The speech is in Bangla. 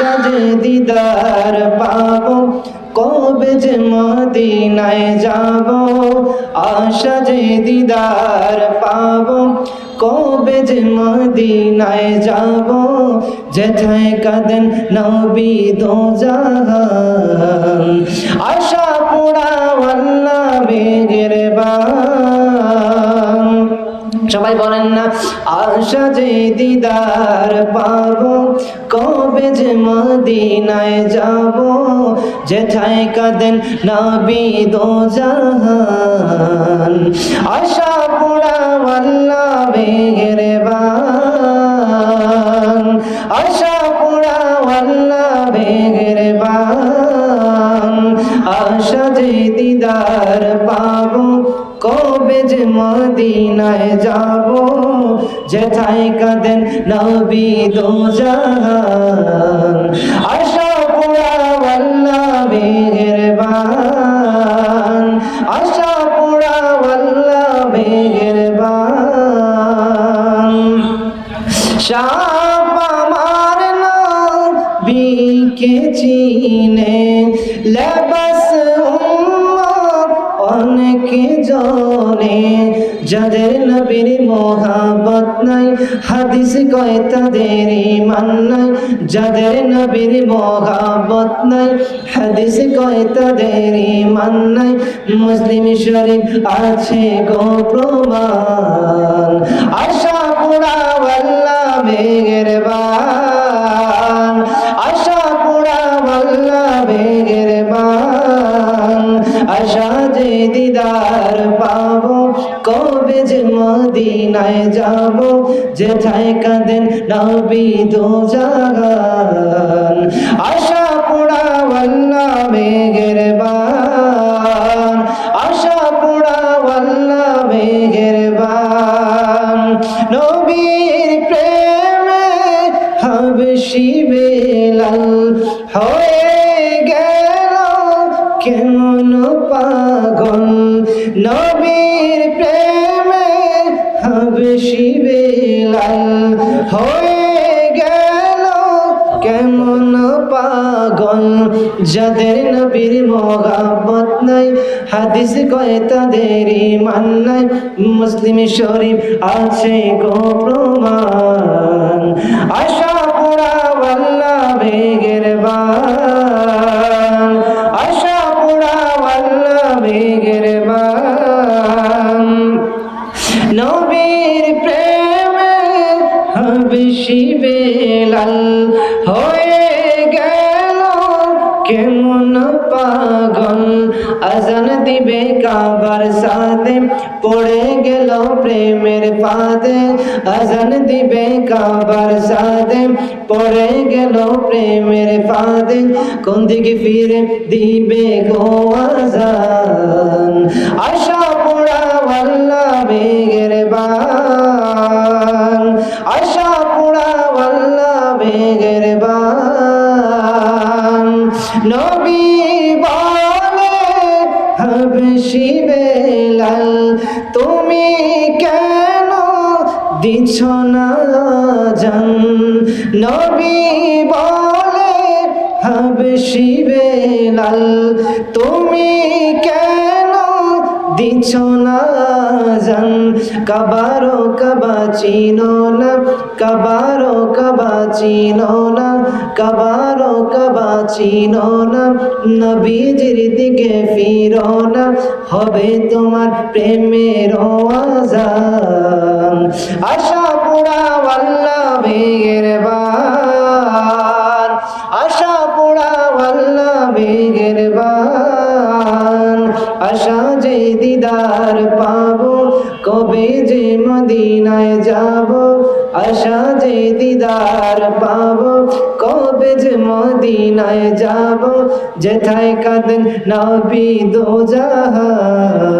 আশা যে দিদার পাব। কবে যে মদিনায় যাব, আশা যে দিদার পাব। কবে যে মদিনায় যাব যেথায় কাদেন নবী দো জাহান আশা যে দিদার পাবো, কবে যে মদিনায় যাব যেথায় কাঁদেন নবী দো জাহান আশা পোড়া আল্লাহ বেগের আশা পোড়া আল্লাহ বেগের আশা যে দিদার পাবো, কবে যে মদিনায় যাব যেথায় কাঁদেন নবী দো জাহান আশা পোড়া আল্লাহ বেগের আশা পোড়া আল্লাহ বেগের সাপ আমার নবীকে চিনে, লেবাস অনেকে জানে? যাদের নবীর মোহাবত নাই, হাদিস কয় তাদের ইমান নাই। যাদের নবীর মোহাবত নাই, হাদিস কয় তাদের ইমান নাই। মুসলিম শরীফ আছে গো প্রমাণ। আশা যে দিদার পাবো। কবে যে মদিনায় যাব যেথায় কাঁদেন নবী দো জাগান। আশা পোড়া বেগের বান। আশা পোড়া বেগের বান। নবীর কেমন পাগল? নবীর প্রেমে হাবশি বেলাল হয়ে গেল কেমন পাগল? যাদের নবীর মহাবত নাই, হাদিস কয় তাদের ইমান নাই। মুসলিম শরীফ আছে গো প্রমাণ? আশা নবীর প্রেমে হবিষি বেলাল হয়ে গেল কেমন পাগল? আজান দিবে কাবার সাথে, পড়ে গেল প্রেমের ফাঁদে। আজান দিবে কাবার সাথে, পড়ে গেল প্রেমের ফাঁদে। কোন দিকে ফিরে দিবে গো আজান? নবী বলে হবশি বেলাল তুমি কেন দিছ না জান? নবী বলে হবশি বেলাল তুমি কেন দিছ না জান কবারো কবা চিনো না, কবারো কবা চিনো না, কবারো কবা চিনো না, নবীজির দিকে ফিরো না, হবে তোমার প্রেমের আজান আশা পোড়া আল্লাহ বেগের বান। আশা পোড়া আল্লাহ বেগের বান। আশা যে দিদার পাবো মদিনায় যাব, আশা যে দিদার পাব। কবে যে মদিনায় যাব, যেথায় কাঁদেন নবী দো জাহান